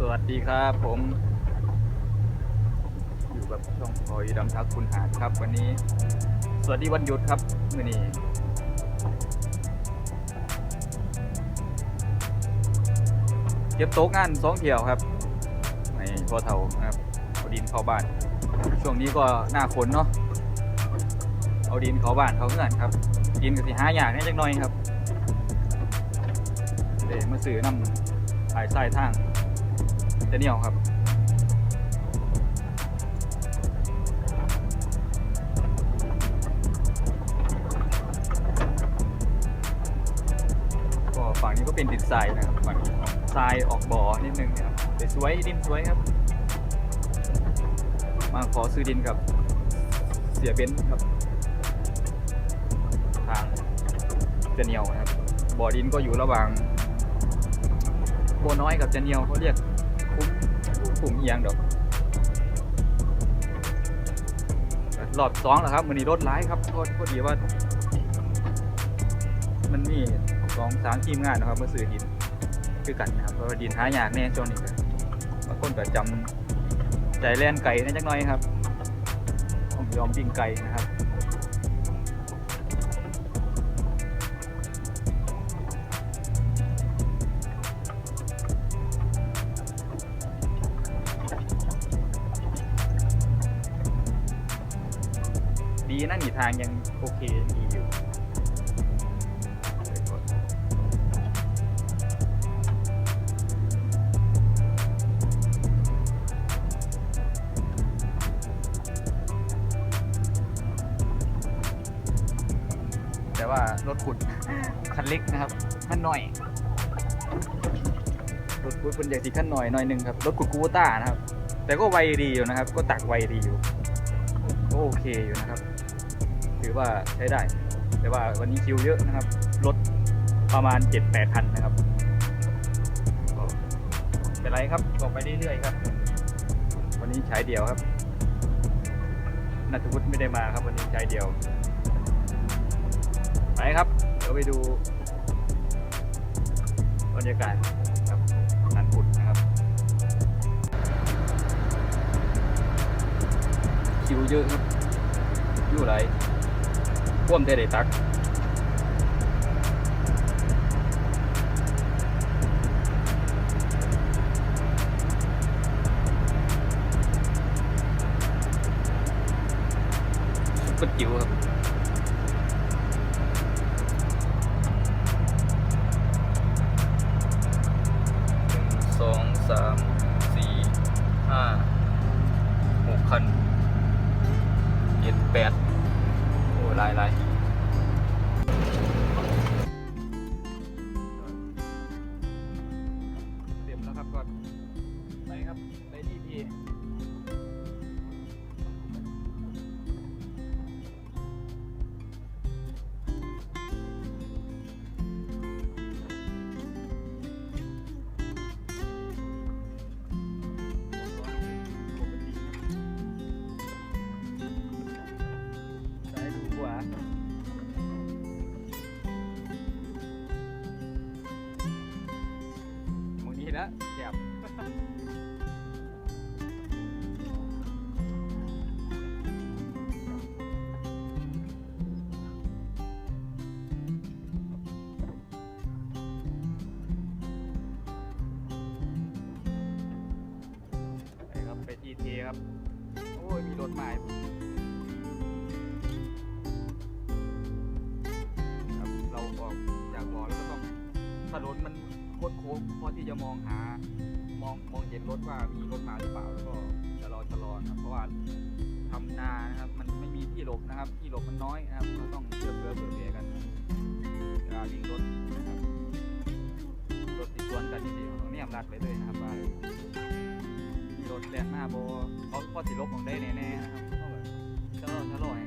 สวัสดีครับผม อยู่กับช่องพอยดำทักคุณหาดครับ วันนี้ สวัสดีวันหยุดครับมื่อนี้เก็บโต๊ะงานสองเที่ยวครับในพ่อเทานะครับเอาดินเข้าบ้าน ช่วงนี้ก็หน้าฝนเนาะเอาดินเข้าบ้านเขาเงื่อนครับ ดินก็สิหาอย่างนี้จักหน่อยครับเดี๋ยวมาซื้อน้ำสายสายทาง จะเหนียวครับ ก็ฝั่งนี้ก็เป็นดินทรายนะครับฝั่งทรายออกบ่อนิดนึงนะครับแต่สวยดินสวยครับ มาขอซื้อดินกับเสียเบนซ์ครับ ทางเจเนียวนะครับบ่อดินก็อยู่ระหว่างโบน้อยกับเจเนียวเขาเรียก คุ้มเอียงดอกรอบสองแล้วครับมันนี้รถร้ายครับโทษพอดีว่า มันมีสองสามทีมงานนะครับมาซื้อดินคือกันนะครับเพราะว่าดินหายากแน่ช่วงนี้ก็บางคนก็จำใจแล่นไก่นะจักหน่อยครับต้องยอมปิ้งไก่นะครับ ดีนะหนีทางยังโอเคดีอยู่แต่ว่ารถขุดคันเล็กนะครับคันหน่อย รถขุดเป็นอย่างที่คันหน่อยหน่อยหนึ่งครับ รถขุดกูต้านะครับ แต่ก็ไวดีอยู่นะครับ ก็ตักไวดีอยู่ ก็โอเคอยู่นะครับ ถือว่าใช้ได้ แต่ว่าวันนี้คิวเยอะนะครับ รถประมาณ 7-8คันนะครับก็เป็นไรครับก็ไปเรื่อยๆครับ วันนี้ใช้เดียวครับนัทวุฒิไม่ได้มาครับ วันนี้ใช้เดียวไปครับ เดี๋ยวไปดูบรรยากาศ คิวเยอะครับคิวอะไรพ่วมเทเดตักซุปเปอร์จิ๋วครับหนึ่งสองสาม แปดโอ้ลายลาย แล้วแจ็บไปครับไปทีทีครับ โอ้ย มีรถใหม่ครับเราออกจากบ่อแล้วก็ต้องถนนมัน คดโค้งพอที่จะมองหามองมองเห็นรถว่ามีรถมาหรือเปล่าแล้วก็ชะลอชะลอนะครับเพราะว่าทำนานะครับ มันไม่มีที่หลบนะครับ ที่หลบมันน้อยนะครับเราต้องเชื่อเฟือเผื่อเผื่อกันเวลาวิ่งรถนะครับรถติดสวนกันจริงๆต้องเนี่ยมรัดไปเลยนะครับว่ามีรถแล่นหน้าโบเขาพอสิลบของได้แน่ๆนะครับเขาแบบชะลอชะลอให้